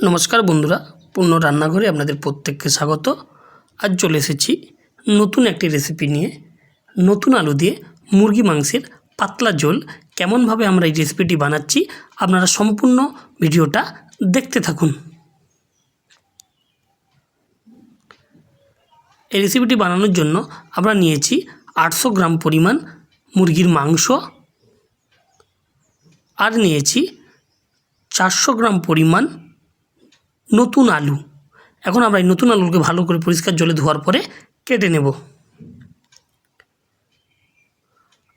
নমস্কার বন্ধুরা, পূর্ণ রান্নাঘরে আপনাদের প্রত্যেককে স্বাগত। আজ চলে এসেছি নতুন একটি রেসিপি নিয়ে। নতুন আলু দিয়ে মুরগি মাংসের পাতলা ঝোল। কেমনভাবে আমরা এই রেসিপিটি বানাচ্ছি, আপনারা সম্পূর্ণ ভিডিওটা দেখতে থাকুন। এই রেসিপিটি বানানোর জন্য আমরা নিয়েছি আটশো গ্রাম পরিমাণ মুরগির মাংস আর নিয়েছি চারশো গ্রাম পরিমাণ নতুন আলু। এখন আমরা এই নতুন আলুকে ভালো করে পরিষ্কার জলে ধোয়ার পরে কেটে নেব।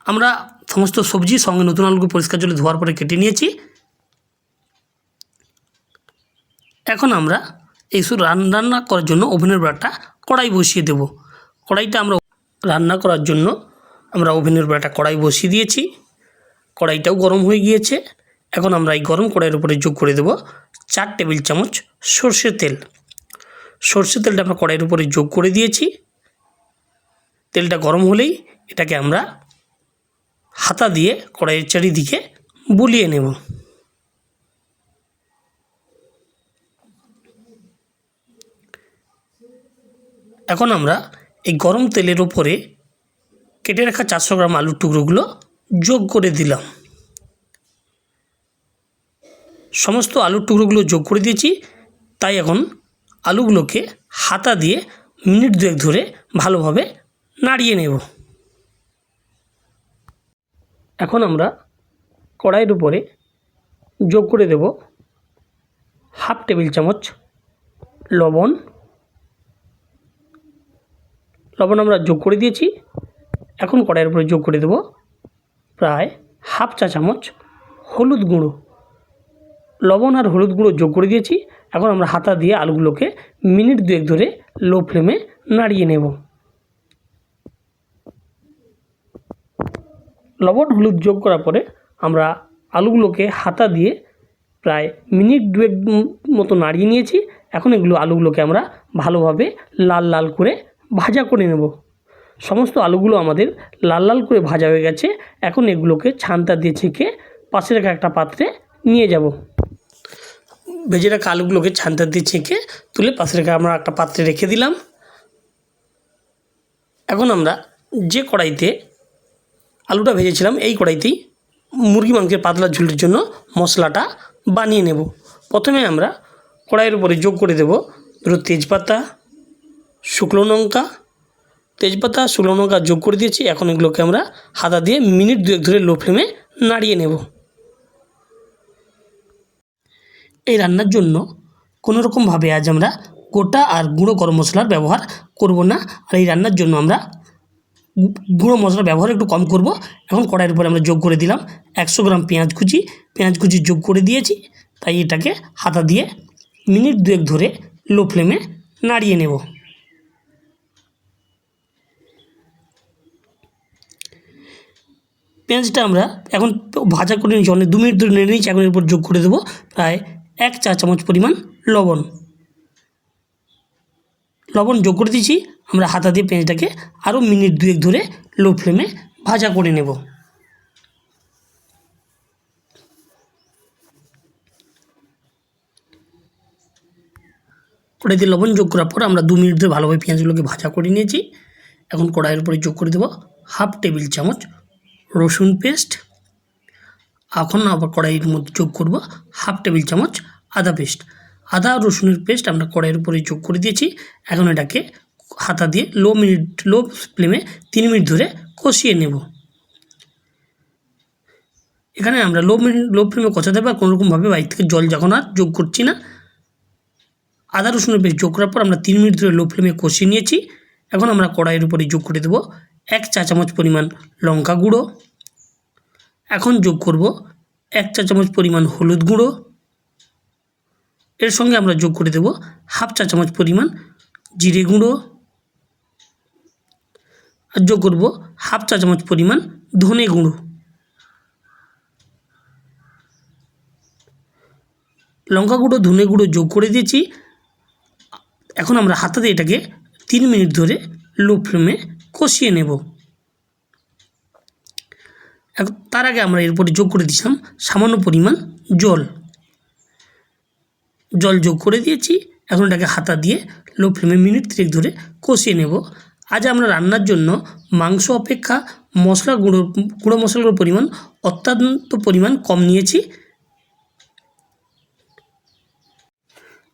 আমরা সমস্ত সবজি সঙ্গে নতুন আলুকে পরিষ্কার জলে ধোয়ার পরে কেটে নিয়েছি। এখন আমরা এই সব রান- রান্না করার জন্য ওভেনের বেড়াটা কড়াই বসিয়ে দেব। কড়াইটা আমরা রান্না করার জন্য আমরা ওভেনের বেড়াটা কড়াই বসিয়ে দিয়েছি। কড়াইটাও গরম হয়ে গিয়েছে। এখন আমরা এই গরম কড়াইয়ের উপরে যোগ করে দেব চার টেবিল চামচ সর্ষের তেল। সর্ষের তেলটা আমরা কড়াইয়ের উপরে যোগ করে দিয়েছি। তেলটা গরম হলেই এটাকে আমরা হাতা দিয়ে কড়াইয়ের চারিদিকে বুলিয়ে নেব। এখন আমরা এই গরম তেলের ওপরে কেটে রাখা চারশো গ্রাম আলুর টুকরোগুলো যোগ করে দিলাম। সমস্ত আলুর টুকরোগুলো যোগ করে দিয়েছি। তাই এখন আলুগুলোকে হাতা দিয়ে মিনিট দুয়েক ধরে ভালোভাবে নাড়িয়ে নেব। এখন আমরা কড়াইয়ের উপরে যোগ করে দেব হাফ টেবিল চামচ লবণ। লবণ আমরা যোগ করে দিয়েছি। এখন কড়াইয়ের উপরে যোগ করে দেব প্রায় হাফ চা চামচ হলুদ গুঁড়ো। লবণ আর হলুদ গুঁড়ো যোগ করে দিয়েছি। এখন আমরা হাতা দিয়ে আলুগুলোকে মিনিট দুয়েক ধরে লো ফ্লেমে নাড়িয়ে নেব। লবণ হলুদ যোগ করার পরে আমরা আলুগুলোকে হাতা দিয়ে প্রায় মিনিট দুয়েক মতো নাড়িয়ে নিয়েছি। এখন এগুলো আলুগুলোকে আমরা ভালোভাবে লাল লাল করে ভাজা করে নেব। সমস্ত আলুগুলো আমাদের লাল লাল করে ভাজা হয়ে গেছে। এখন এগুলোকে ছানটা দিয়ে ছেঁকে পাশে রাখা একটা পাত্রে নিয়ে যাব। ভেজে রাখা আলুগুলোকে ছানটা দিয়ে ছেঁকে তুলে পাশে রেখে আমরা একটা পাত্রে রেখে দিলাম। এখন আমরা যে কড়াইতে আলুটা ভেজেছিলাম, এই কড়াইতেই মুরগি মাংসের পাতলা ঝোলের জন্য মশলাটা বানিয়ে নেব। প্রথমে আমরা কড়াইয়ের উপরে যোগ করে দেব ধরো তেজপাতা, শুকনো লঙ্কা। তেজপাতা, শুকনো লঙ্কা যোগ করে দিয়েছি। এখন এগুলোকে আমরা হাতা দিয়ে মিনিট দুয়েক ধরে লো ফ্লেমে নাড়িয়ে নেব। এই রান্নার জন্য কোনো রকমভাবে আজ আমরা গোটা আর গুঁড়ো গরম মশলার ব্যবহার করব না। আর এই রান্নার জন্য আমরা গুঁড়ো মশলার ব্যবহার একটু কম করব এখন কড়াইয়ের উপরে আমরা যোগ করে দিলাম একশো গ্রাম পেঁয়াজ কুচি। পেঁয়াজ কুচি যোগ করে দিয়েছি। তাই এটাকে হাতা দিয়ে মিনিট দুয়েক ধরে লো ফ্লেমে নাড়িয়ে নেব। পেঁয়াজটা আমরা এখন ভাজা করে নিয়েছি, অনেক দু মিনিট ধরে নেড়ে নিয়েছি, এখন এরপর যোগ করে দেবো। প্রায় এক চা চামচ পরিমাণ লবণ। লবণ যোগ করে দিয়েছি, আমরা হাতা দিয়ে পেঁয়াজটাকে আরও মিনিট দুয়েক ধরে লো ফ্লেমে ভাজা করে নেব। কড়াইতে লবণ যোগ করার পর আমরা দু মিনিট ধরে ভালোভাবে পেঁয়াজগুলোকে ভাজা করে নিয়েছি। এখন কড়াইয়ের উপরে যোগ করে দেবো হাফ টেবিল চামচ রসুন পেস্ট। এখন আবার কড়াইয়ের মধ্যে যোগ করব হাফ টেবিল চামচ আদা পেস্ট। আদা, রসুনের পেস্ট আমরা কড়াইয়ের উপরে যোগ করে দিয়েছি। এখন এটাকে হাতা দিয়ে লো মিনিট, লো ফ্লেমে তিন মিনিট ধরে কষিয়ে নেব। এখানে আমরা লো মিনিট লো ফ্লেমে কষাতে পারি কোনো রকমভাবে বাইর থেকে জল যখন আর যোগ করছি না। আদা, রসুনের পেস্ট যোগ করার পর আমরা তিন মিনিট ধরে লো ফ্লেমে কষিয়ে নিয়েছি। এখন আমরা কড়াইয়ের উপরে যোগ করে দেবো এক চা চামচ পরিমাণ লঙ্কা গুঁড়ো। এখন যোগ করব এক চা চামচ পরিমাণ হলুদ গুঁড়ো। এর সঙ্গে আমরা যোগ করে দেব হাফ চা চামচ পরিমাণ জিরে গুঁড়ো। আর যোগ করব হাফ চা চামচ পরিমাণ ধনে গুঁড়ো। লঙ্কা গুঁড়ো, ধনে গুঁড়ো যোগ করে দিয়েছি। এখন আমরা হাতাতে এটাকে তিন মিনিট ধরে লো ফ্লেমে কষিয়ে নেব। তার আগে আমরা এরপরে যোগ করে দিয়েছিলাম সামান্য পরিমাণ জল। জল যোগ করে দিয়েছি। এখন এটাকে হাতা দিয়ে লো ফ্লেমে মিনিট তিরিক ধরে কষিয়ে নেব। আজ আমরা রান্নার জন্য মাংস অপেক্ষা মশলা গুঁড়ো গুঁড়ো মশলার পরিমাণ অত্যন্ত পরিমাণ কম নিয়েছি।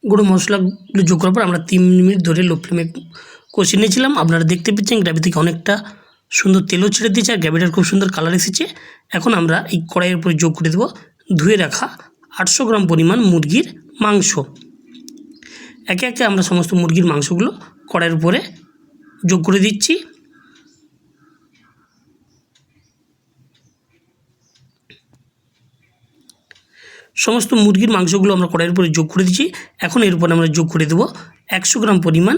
গুঁড়ো মশলাগুলো যোগ করার পর আমরা তিন মিনিট ধরে লো ফ্লেমে কষিয়ে নিয়েছিলাম। আপনারা দেখতে পাচ্ছেন গ্রেভি থেকে অনেকটা সুন্দর তেলও ছেড়ে দিয়েছে আর গ্রেভিটার খুব সুন্দর কালার এসেছে। এখন আমরা এই কড়াইয়ের উপরে যোগ করে দেবো, ধুয়ে রাখা আটশো গ্রাম পরিমাণ মুরগির মাংস। একে একে আমরা সমস্ত মুরগির মাংসগুলো কড়াইয়ের উপরে যোগ করে দিচ্ছি। সমস্ত মুরগির মাংসগুলো আমরা কড়াইয়ের উপরে যোগ করে দিচ্ছি। এখন এর উপরে আমরা যোগ করে দেবো একশো গ্রাম পরিমাণ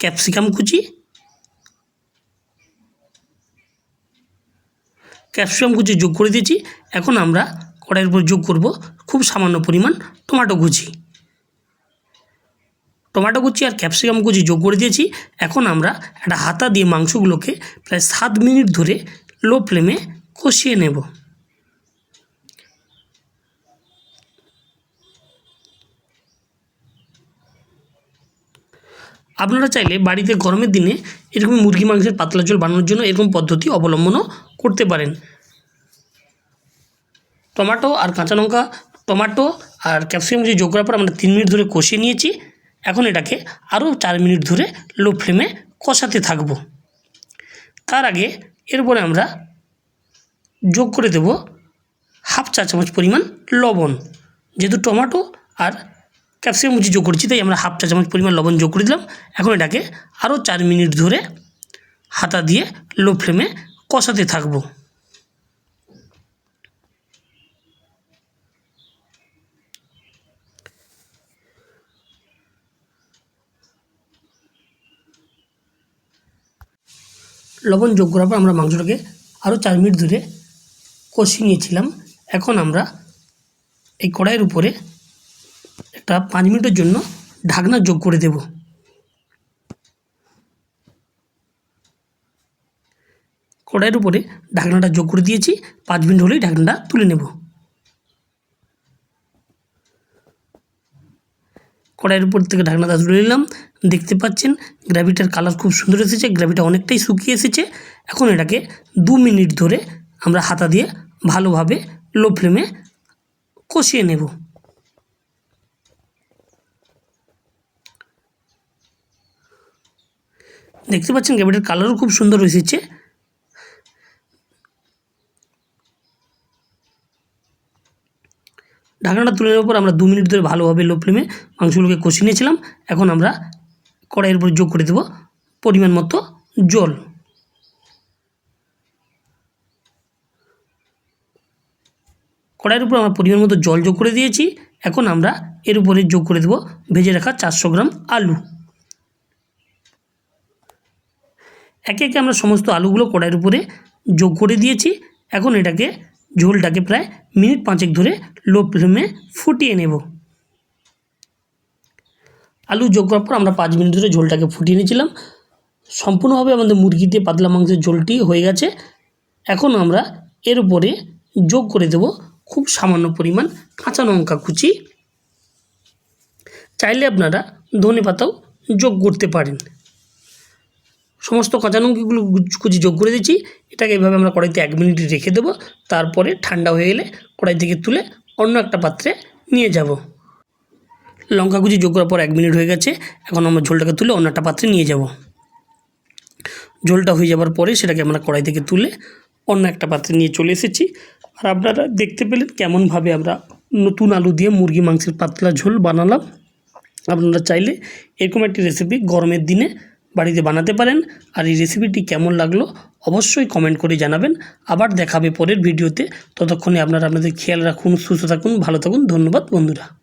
ক্যাপসিকাম কুচি ক্যাপসিকাম কুচি যোগ করে দিয়েছি। এখন আমরা কড়াইয়ের উপর যোগ করব খুব সামান্য পরিমাণ টমেটো কুচি। টমেটো কুচি আর ক্যাপসিকাম কুচি যোগ করে দিয়েছি। এখন আমরা একটা হাতা দিয়ে মাংসগুলোকে প্রায় সাত মিনিট ধরে লো ফ্লেমে কষিয়ে নেব। আপনারা চাইলে বাড়িতে গরমের দিনে এরকম মুরগি মাংসের পাতলা ঝোল বানানোর জন্য এরকম পদ্ধতি অবলম্বনও করতে পারেন। টমাটো আর কাঁচা লঙ্কা, টমাটো আর ক্যাপসিকাম যে যোগ করার পর আমরা তিন মিনিট ধরে কষিয়ে নিয়েছি। এখন এটাকে আরও চার মিনিট ধরে লো ফ্লেমে কষাতে থাকব। তার আগে এরপরে আমরা যোগ করে দেব হাফ চা চামচ পরিমাণ লবণ। যেহেতু টমাটো আর ক্যাপসিকাম কুচি যোগ করেছি, তাই আমরা হাফ চা চামচ পরিমাণ লবণ যোগ করে দিলাম। এখন এটাকে আরও চার মিনিট ধরে হাতা দিয়ে লো ফ্লেমে কষাতে থাকব। লবণ যোগ করার পর আমরা মাংসটাকে আরও চার মিনিট ধরে কষিয়ে নিয়েছিলাম। এখন আমরা এই কড়াইয়ের উপরে একটা পাঁচ মিনিটের জন্য ঢাকনা যোগ করে দেব। কড়াইয়ের উপরে ঢাকনাটা যোগ করে দিয়েছি। পাঁচ মিনিট হলেই ঢাকনাটা তুলে নেব। কড়াইয়ের উপর থেকে ঢাকনাটা তুলে নিলাম। দেখতে পাচ্ছেন, গ্রাভিটার কালার খুব সুন্দর এসেছে। গ্রাভিটা অনেকটাই শুকিয়ে এসেছে। এখন এটাকে দু মিনিট ধরে আমরা হাতা দিয়ে ভালোভাবে লো ফ্লেমে কষিয়ে নেব। দেখতে পাচ্ছেন, গ্রেভিটার কালারও খুব সুন্দর এসেছে। ঢাকনাটা তুলে নেওয়ার পর আমরা দু মিনিট ধরে ভালোভাবে লো ফ্লেমে মাংসগুলোকে কষিয়ে নিয়েছিলাম। এখন আমরা কড়াইয়ের উপর যোগ করে দেব পরিমাণ মতো জল। কড়াইয়ের উপর আমরা পরিমাণ মতো জল যোগ করে দিয়েছি। এখন আমরা এর উপরে যোগ করে দেব ভেজে রাখা চারশো গ্রাম আলু। একে একে আমরা সমস্ত আলুগুলো কড়াইয়ের উপরে যোগ করে দিয়েছি। এখন এটাকে ঝোলটাকে প্রায় মিনিট পাঁচেক ধরে লো ফ্লেমে ফুটিয়ে নেব। আলু যোগ করার পর আমরা পাঁচ মিনিট ধরে ঝোলটাকে ফুটিয়ে নিয়েছিলাম। সম্পূর্ণভাবে আমাদের মুরগি দিয়ে পাতলা মাংসের ঝোলটি হয়ে গেছে। এখন আমরা এর উপরে যোগ করে দেব খুব সামান্য পরিমাণ কাঁচা লঙ্কা কুচি। চাইলে আপনারা ধনে পাতাও যোগ করতে পারেন। সমস্ত কাঁচা লঙ্কাগুলো কুচি যোগ করে দিচ্ছি। এটাকে এভাবে আমরা কড়াইতে এক মিনিট রেখে দেবো। তারপরে ঠান্ডা হয়ে গেলে কড়াই থেকে তুলে অন্য একটা পাত্রে নিয়ে যাব। লঙ্কা কুচি যোগ করার পর এক মিনিট হয়ে গেছে। এখন আমরা ঝোলটাকে তুলে অন্য একটা পাত্রে নিয়ে যাব। ঝোলটা হয়ে যাবার পরে সেটাকে আমরা কড়াই থেকে তুলে অন্য একটা পাত্রে নিয়ে চলে এসেছি। আর আপনারা দেখতে পেলেন কেমনভাবে আমরা নতুন আলু দিয়ে মুরগি মাংসের পাতলা ঝোল বানালাম। আপনারা চাইলে এরকম একটি রেসিপি গরমের দিনে বাড়িতে বানাতে পারেন। আর এই রেসিপিটি কেমন লাগল অবশ্যই কমেন্ট করে জানাবেন। আবার দেখাবে পরের ভিডিওতে ততক্ষণে আপনারা আপনাদের খেয়াল রাখুন, সুস্থ থাকুন, ভালো থাকুন। ধন্যবাদ বন্ধুরা।